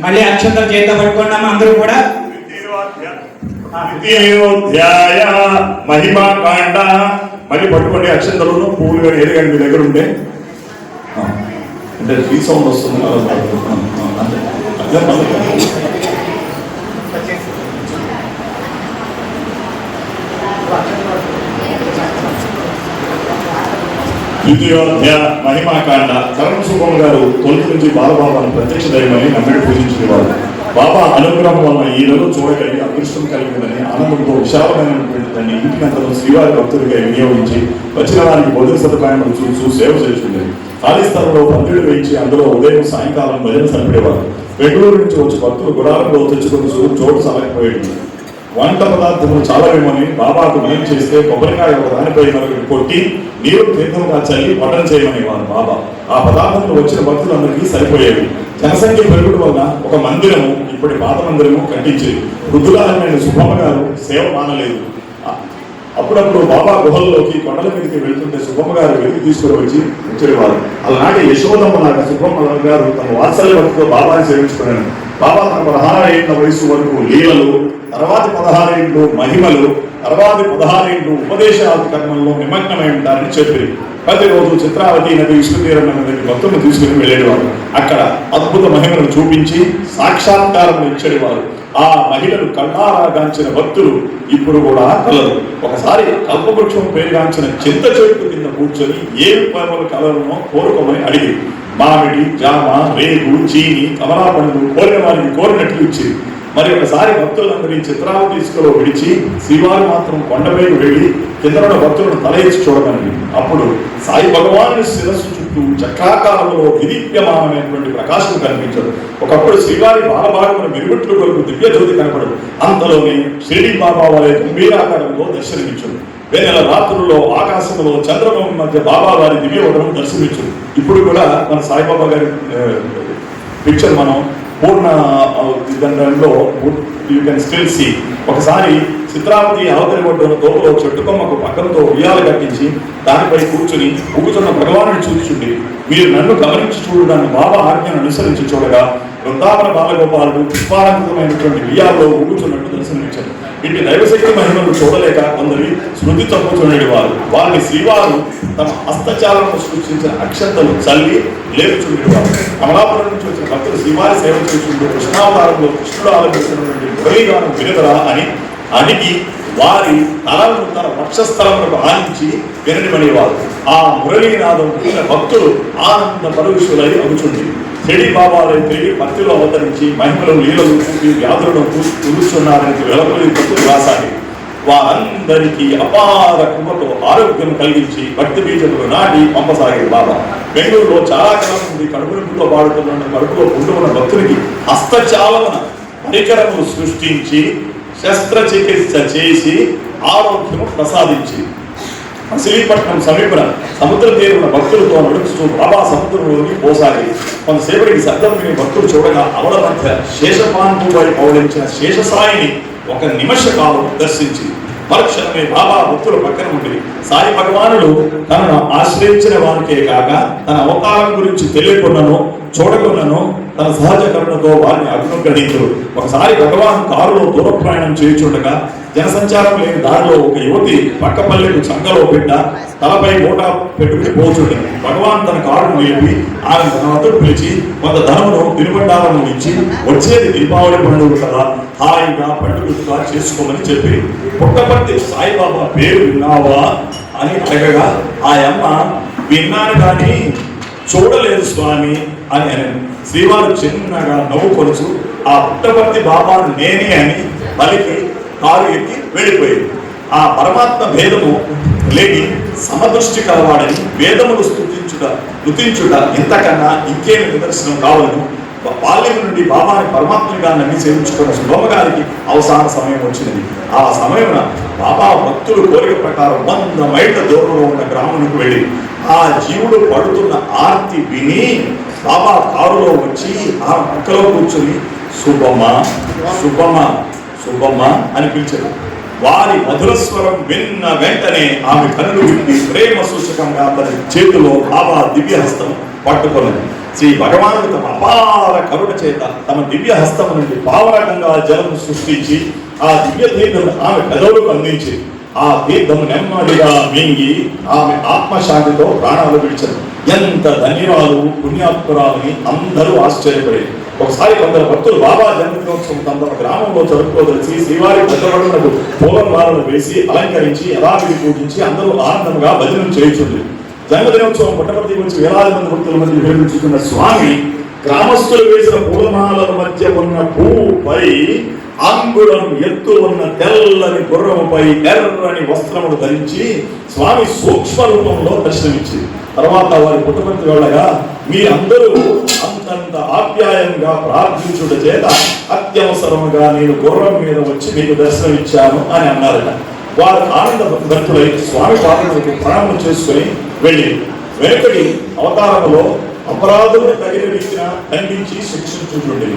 మళ్ళీ అక్షంత చేత పట్టుకున్నాం అందరూ కూడా. ద్వితీయోధ్యాయ మహిమా కాండ. మళ్ళీ పట్టుకోండి అక్షంతలు పువ్వులు కానీ ఏది కానీ మీ దగ్గర ఉంటే. అంటే ఫ్రీ సౌండ్ వస్తుంది అర్థం ద్వితీయోధ్య మహిమాకాండ కరణ్ సుబ్బమ్మ గారు తొలి నుంచి బాలబాబాను ప్రత్యక్ష దైవమని నమ్మిడి పూజించేవారు. బాబా అనుగ్రహం వలన ఈ రోజు చూడగలిగి అదృష్టం కలిగిందని ఆనందంతో విశాలమైనటువంటి దాన్ని ఇంటికంతలో శ్రీవారి భక్తుడిగా వినియోగించి వచ్చిన వారికి భోజన సదుపాయం చూసి సేవ చేస్తుండేది. ఖాళీ స్థలంలో పందిళ్ళు వేయించి అందులో ఉదయం సాయంకాలం భజన సరిపడేవారు. బెంగళూరు నుంచి వచ్చి భక్తులు గుడారంలో తెచ్చుకొని చూ- చోటు సాలకపోయేది వంట పదార్థములు చాలా వేమని బాబాకు మనం చేస్తే కొబ్బరికాయ ఒక దానిపై మరొకటి కొట్టి నీరు తీర్థంగా చల్లి వడ్డన చేయమని వారు బాబా. ఆ పదార్థములు వచ్చిన భక్తులందరికీ సరిపోయేవి. జనసంఖ్య పెరుగుడు వల్ల ఒక మందిరము ఇప్పటి పాత మందిరము కట్టించేది. వృద్ధులైన సుబ్బమ్మ గారు సేవ మానలేదు. అప్పుడప్పుడు బాబా గుహల్లోకి కొండల మీదకి వెళ్తుంటే సుబ్బమ్మ గారు వెలికి తీసుకుని వచ్చి వచ్చేవారు అలాగే యశోదమ్మ నాగ సుబ్బమ్మ గారు తన వాత్సల్య భక్తితో బాబాని సేవించుకున్నాను బాబా తన పదహారు వయసు వరకు లీలలు తర్వాతి పదహారేండ్లు మహిమలు తర్వాతి పదహారేండ్లు ఉపదేశాల కర్మంలో నిమగ్నమై ఉంటారని చెప్పి ప్రతిరోజు చిత్రావతి నది విష్ణుతీరం నది భక్తులను తీసుకుని వెళ్ళేవారు. అక్కడ అద్భుత మహిమలను చూపించి సాక్షాత్కారం ఇచ్చేవారు. ఆ మహిళలు కళ్ళారాగాంచిన భక్తులు ఇప్పుడు కూడా కలరు ఒకసారి కల్పవృక్షం పేరుగాంచిన చింత చెట్టు కింద కూర్చొని ఏ పనుల కలరునో కోరుకోమని అడిగి మామిడి జామ రేగు చీని కమలా పండ్లు కోరిన వారికి కోరినట్లు ఇచ్చింది మరి ఒకసారి భక్తులందరినీ చిత్రాలు తీసుకులో విడిచి శ్రీవారు మాత్రం కొండపైకి వెళ్ళి కింద భక్తులను తల ఎత్తి చూడమని అప్పుడు సాయి భగవాను శిరస్సు చుట్టూ చక్రాకారంలో విదీప్యమానమైనటువంటి ప్రకాశం కనిపించదు. ఒకప్పుడు శ్రీవారి బాలభాగమున మిరుగుట్లు కొరకు దివ్యజ్యోతి కనపడదు. అంతలోనే షిరిడి బాబా వారి గంభీరాకారంలో దర్శనమించదు వేల రాత్రుల్లో ఆకాశంలో చంద్రబాబు మధ్య బాబా వారి దివ్య వదనం దర్శనమించదు ఇప్పుడు కూడా మన సాయిబాబా గారి పిక్చర్ మనం పూర్ణ దానిలో యూ కెన్ స్టిల్ సీ ఒకసారి చిత్రావతి అవతలి ఒడ్డున తోపులో చెట్టుకొమ్మకు పక్కనతో ఉయ్యాలు కట్టించి దానిపై కూర్చుని ఊగుతున్న భగవానుని చూచుండి. మీరు నన్ను గమనించి చూడడానికి బాబా ఆజ్ఞను అనుసరించి చూడగా వృందావన బాలగోపాలుడు పుష్పాలంకృతమైనటువంటి ఉయ్యాల్లో ఊగుతున్నట్టు దర్శనమిచ్చారు ఇటు దైవశక్తి మహిమను చూడలేక కొందరి స్మృతి తప్పుచుండేది వారు వారిని శ్రీవారు తమ హస్తచాలను సృష్టించిన అక్షంతలు చల్లి లేపుచుండేవారు. కమలాపురం నుంచి వచ్చిన భక్తులు శ్రీవారి సేవ చేస్తుండే కృష్ణావతారంలో కృష్ణుడు ఆలోచిస్తున్నటువంటి మురళీగానం వినదరా అని అణిగి వారి తలను తన వక్షస్థలములకు ఆనించి విననిమనేవారు. ఆ మురళీనాదం భక్తులు ఆనంద పరవిషులై అవుచుండేది చెడి బాబాలై తిరిగి భక్తిలో అవతరించి మహిమలను లీలలు చూపి వ్యాధులను కూర్చున్నారని వెలపలి భక్తులు వారందరికీ అపార కృపతో ఆరోగ్యం కలిగించి భక్తి బీజములు నాటి పంపసాగారు బాబా. బెంగళూరులో చాలా కాలం నుండి కడుపు నొప్పితో పాడుతున్న కడుపులో పుండు ఉన్న భక్తులకి హస్తచాలన పరికరము సృష్టించి శస్త్రచికిత్స చేసి ఆరోగ్యము ప్రసాదించి మచిలీపట్నం సమీపన సముద్ర తీరున్న భక్తులతో నడుస్తూ బాబా సముద్రంలోకి పోసాగి కొంతసేపటికి శబ్దం విని భక్తులు చూడగా అవల మధ్య శేషపాన్పుపై పౌడించిన శేషసాయిని ఒక నిమిష కాలం దర్శించి మరుక్షణమే బాబా భక్తుల పక్కన ఉండి సాయి భగవానుడు తనను ఆశ్రయించిన వారికే కాక తన అవతారం గురించి తెలియకున్నను చూడకున్నను తన సహజ కరుణతో వారిని అనుగ్రహించరు ఒకసారి భగవాన్ కారులో దూర ప్రయాణం చేయుచుండగా జనసంచారం లేని దారిలో ఒక యువతి పక్క చంగలో చంకలో పెట్ట తలపై మూట పెట్టుకుని పోచుండే. భగవాన్ తన కారును లేపి ఆమె తన వద్దకు పిలిచి కొంత ధనమును తినుబండాలను ఇచ్చి వచ్చేది దీపావళి పండుగ కదా హాయిగా పండుగగా చేసుకోమని చెప్పి పుట్టపర్తి సాయిబాబా పేరు విన్నావా? అని అడగగా ఆ అమ్మ విన్నాను కానీ చూడలేదు స్వామి. అని అని. శ్రీవారు చిన్నగా నవ్వుకొలుచు ఆ పుట్టపర్తి బాబాను నేనే అని పలికి కారు ఎక్కి వెళ్ళిపోయింది. ఆ పరమాత్మ భేదము లేని సమదృష్టి కలవాడని వేదములు స్థుతించుట స్థుతించుట ఇంతకన్నా ఇంకేమి నిదర్శనం కావాలను బాల్యం నుండి బాబాని పరమాత్మగా నమ్మి సేవించుకున్న శుభమగారికి అవసాన సమయం వచ్చినది ఆ సమయమున బాబా భక్తులు కోరిక ప్రకారం వంద మైళ్ళ దూరంలో ఉన్న గ్రామానికి వెళ్ళి ఆ జీవుడు పడుతున్న ఆర్తి విని బాబా కారులో వచ్చి ఆ ముక్కలో కూర్చొని శుభమ్మ శుభమ్మ శుభమ్మ అని పిలిచారు వారి మధురస్వరం విన్న వెంటనే ఆమె కనులు విప్పి ప్రేమ సూచకంగా తన చేతిలో బాబా దివ్యహస్తం పట్టుకున్నది. శ్రీ భగవానుడు తమ అపార కరుణ చేత తమ దివ్య హస్తం నుండి పావరకంగా జలం సృష్టించి ఆ దివ్య దీపం ఆమె పెదవులకు అందించి ఆ తీర్థం నెమ్మదిగా మింగి ఆమె ఆత్మశాంతితో ప్రాణాలు పిలిచారు ఎంత ధన్యవాదు పుణ్యాత్మరాలని అందరూ ఆశ్చర్యపడి ఒకసారి కొందరు భక్తులు బాబా జన్మదినోత్సవం తమ తమ గ్రామంలో జరుపుకోదలిచి శ్రీవారి పెద్దబడులకు పూలమాలను వేసి అలంకరించి యథావిధి పూజించి అందరూ ఆనందంగా భజనం చేయుచుంది జన్మదినోత్సవం పుట్టపర్తి గురించి వేలాది మంది భక్తుల మధ్య విరమించుకున్న స్వామి గ్రామస్తులు వేసిన పూలమాలల మధ్య ఉన్న పువ్వుపై అంగుళం ఎత్తు ఉన్న తెల్లని గుర్రముపై ఎర్రని వస్త్రములు ధరించి స్వామి సూక్ష్మ రూపంలో దర్శనమిచ్చి తర్వాత వారి పుట్టపర్తి వెళ్ళగా మీరందరూ అంతంత ఆప్యాయంగా ప్రార్థించుట చేత అత్యవసరముగా నేను గుర్రం మీద వచ్చి మీకు దర్శనమిచ్చాను అని అన్నారట. వారు ఆనంద భక్తులై స్వామి పాదములకు ప్రణామం చేసుకుని వెళ్ళి వెనుకటి అవతారంలో అపరాధులు తగిన రీతిన ఖండించి శిక్షించుండి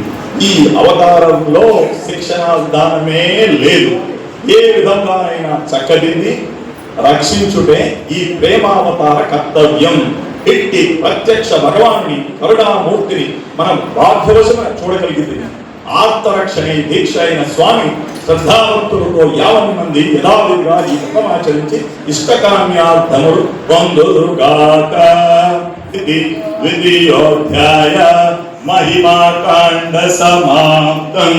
ఈ అవతారంలో శిక్షణ విధానమే లేదు. ఏ విధంగా అయినా చక్కదింది రక్షించుటే ఈ ప్రేమావతార కర్తవ్యం. ఎట్టి ప్రత్యక్ష భగవాన్ని కరుణామూర్తిని మనం బాధ్యవశమ చూడగలిగింది ఆత్మరక్షణే దీక్ష అయిన స్వామి శ్రద్ధావంతులతో యావన్ మంది యథావిధిగా ఈ ముఖమాచరించి ఇష్టకామ్యార్థములు పొందుగాక ఇది ద్వితీయోధ్యాయ మహిమాకాండ సమాప్తం